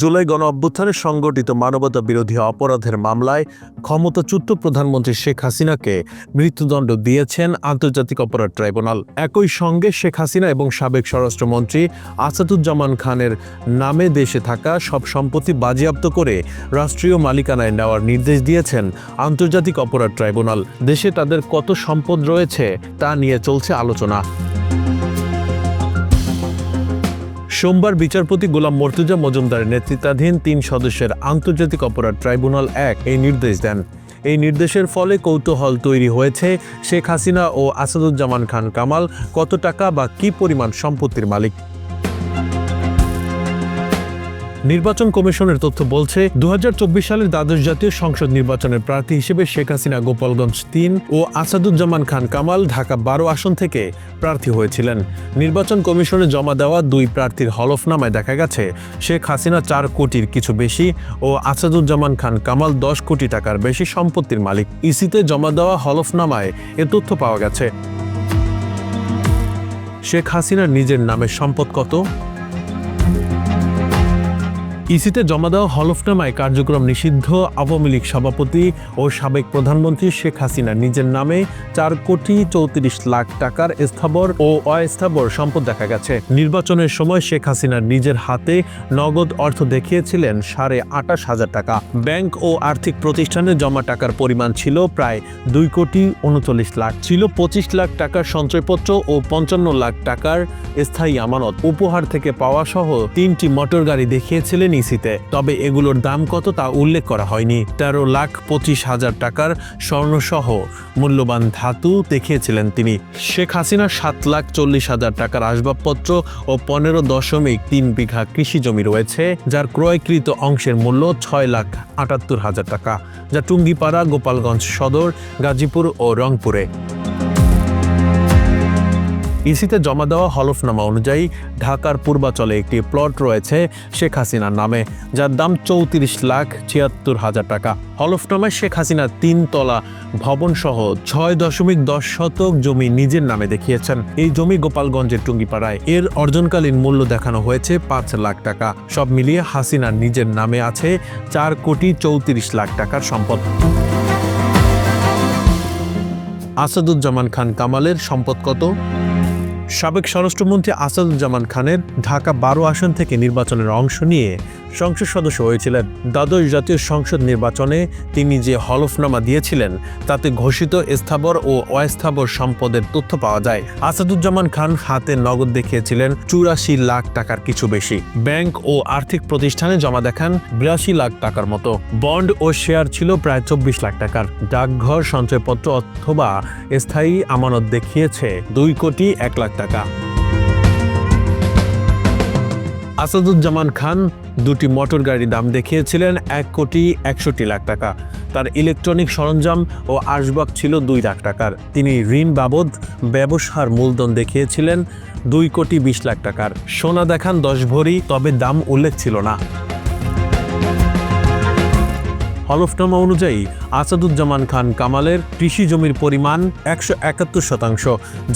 জুলাই গণ অভ্যুত্থানে সংগঠিত মানবতা বিরোধী অপরাধের মামলায় ক্ষমতাচ্যুত প্রধানমন্ত্রী শেখ হাসিনাকে মৃত্যুদণ্ড দিয়েছেন আন্তর্জাতিক অপরাধ ট্রাইব্যুনাল। একই সঙ্গে শেখ হাসিনা এবং সাবেক স্বরাষ্ট্রমন্ত্রী আসাদুজ্জামান খানের নামে দেশে থাকা সব সম্পত্তি বাজেয়াপ্ত করে রাষ্ট্রীয় মালিকানায় নেওয়ার নির্দেশ দিয়েছেন আন্তর্জাতিক অপরাধ ট্রাইব্যুনাল। দেশে তাদের কত সম্পদ রয়েছে তা নিয়ে চলছে আলোচনা। সোমবার বিচারপতি গোলাম মর্তুজা মজুমদারের নেতৃত্বাধীন তিন সদস্যের আন্তর্জাতিক অপরাধ ট্রাইব্যুনাল এক এই নির্দেশ দেন। এই নির্দেশের ফলে কৌতূহল তৈরি হয়েছে শেখ হাসিনা ও আসাদুজ্জামান খান কামাল, কত টাকা বা কি পরিমাণ সম্পত্তির মালিক। নির্বাচন কমিশনের তথ্য বলছে, দুহাজার চব্বিশ সালের দ্বাদশ জাতীয় সংসদ নির্বাচনের প্রার্থী হিসেবে শেখ হাসিনা, গোপালগঞ্জ তিন ও আসাদুজ্জামান খান কামাল ঢাকা বারো আসন থেকে প্রার্থী হয়েছিলেন। নির্বাচন কমিশনে জমা দেওয়া দুই প্রার্থীর হলফনামায় দেখা গেছে, শেখ হাসিনা চার কোটির কিছু বেশি ও আসাদুজ্জামান খান কামাল দশ কোটি টাকার বেশি সম্পত্তির মালিক। ইসিতে জমা দেওয়া হলফনামায় এ তথ্য পাওয়া গেছে। শেখ হাসিনার নিজের নামের সম্পদ কত? ইসিতে জমা দেওয়া হলফনামায় কার্যক্রম নিষিদ্ধ আওয়ামী লীগ সভাপতি ও সাবেক প্রধানমন্ত্রী শেখ হাসিনা নিজের নামে চার কোটি চৌত্রিশ লাখ টাকার স্থাবর ও অস্থাবর সম্পদ দেখা গেছে। নির্বাচনের সময় শেখ হাসিনা নিজের হাতে নগদ অর্থ দেখিয়েছিলেন সাড়ে আটাশ হাজার টাকা। ব্যাংক ও আর্থিক প্রতিষ্ঠানে জমা টাকার পরিমাণ ছিল প্রায় দুই কোটি উনচল্লিশ লাখ। ছিল পঁচিশ লাখ টাকার সঞ্চয়পত্র ও পঞ্চান্ন লাখ টাকার স্থায়ী আমানত। উপহার থেকে পাওয়া সহ তিনটি মোটর গাড়ি দেখিয়েছিলেন ইসিতে তবে এগুলোর দাম কত তা উল্লেখ করা হয়নি। তেরো লাখ পঁচিশ হাজার টাকার স্বর্ণসহ মূল্যবান ধাতু দেখিয়েছিলেন তিনি। শেখ হাসিনার সাত লাখ চল্লিশ হাজার টাকার আসবাবপত্র ও পনেরো দশমিক তিন বিঘা কৃষি জমি রয়েছে, যার ক্রয়কৃত অংশের মূল্য ছয় লাখ আটাত্তর হাজার টাকা, যা টুঙ্গিপাড়া, গোপালগঞ্জ সদর, গাজীপুর ও রংপুরে। ইসিতে জমা দেওয়া হলফনামা অনুযায়ী ঢাকার পূর্বাচলে একটি প্লট রয়েছে শেখ হাসিনার নামে, যার দাম চৌত্রিশ লাখ ছিয়াত্তর হাজার টাকা। হলফনামায় শেখ হাসিনা তিন তলা ভবন সহ ছয় দশমিক দশ শতক জমি নিজের নামে দেখিয়েছেন। এই জমি গোপালগঞ্জের টুঙ্গিপাড়ায়। এর অর্জনকালীন মূল্য দেখানো হয়েছে পাঁচ লাখ টাকা। সব মিলিয়ে হাসিনার নিজের নামে আছে চার কোটি চৌত্রিশ লাখ টাকার সম্পদ। আসাদুজ্জামান খান কামালের সম্পদ কত? সাবেক স্বরাষ্ট্রমন্ত্রী আসাদুজ্জামান খানের ঢাকা বারো আসন থেকে নির্বাচনের অংশ নিয়ে সংসদ সদস্য হয়েছিলেন। দ্বাদশ জাতীয় সংসদ নির্বাচনে তিনি যে হলফনামা দিয়েছিলেন, তাতে ঘোষিত স্থাবর ও অস্থাবর সম্পদের তথ্য পাওয়া যায়। আসাদুজ্জামান খান হাতে নগদ দেখিয়েছিলেন চুরাশি লাখ টাকার কিছু বেশি। ব্যাংক ও আর্থিক প্রতিষ্ঠানে জমা দেখান বিরাশি লাখ টাকার মতো। বন্ড ও শেয়ার ছিল প্রায় চব্বিশ লাখ টাকার। ডাকঘর সঞ্চয়পত্র অথবা স্থায়ী আমানত দেখিয়েছে দুই কোটি এক লাখ টাকা। আসাদুজ্জামান খান দুটি মোটর গাড়ির দাম দেখিয়েছিলেন এক কোটি একষট্টি লাখ টাকা। তার ইলেকট্রনিক সরঞ্জাম ও আসবাব ছিল দুই লাখ টাকার। তিনি ঋণ বাবদ ব্যবসার মূলধন দেখিয়েছিলেন দুই কোটি বিশ লাখ টাকার। সোনা দেখান দশ ভরি, তবে দাম উল্লেখ ছিল না। হলফনামা অনুযায়ী আসাদুজ্জামান খান কামালের কৃষি জমির পরিমাণ একশো একাত্তর শতাংশ,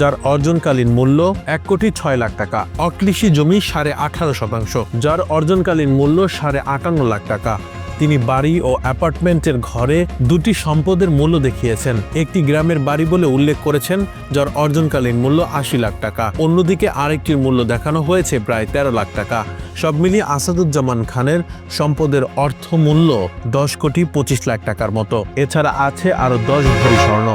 যার অর্জনকালীন মূল্য এক কোটি ছয় লাখ টাকা। অকৃষি জমি সাড়ে আঠারো শতাংশ, যার অর্জনকালীন মূল্য সাড়ে আটান্ন লাখ টাকা। তিনি বাড়ি ও অ্যাপার্টমেন্টের ঘরে দুটি সম্পদের মূল্য দেখিয়েছেন। একটি গ্রামের বাড়ি বলে উল্লেখ করেছেন, যার অর্জনকালীন মূল্য আশি লাখ টাকা। অন্যদিকে আরেকটির মূল্য দেখানো হয়েছে প্রায় তেরো লাখ টাকা। সব মিলিয়ে আসাদুজ্জামান খানের সম্পদের অর্থ মূল্য দশ কোটি পঁচিশ লাখ টাকার মতো। এছাড়া আছে আরও দশ ভরি স্বর্ণ।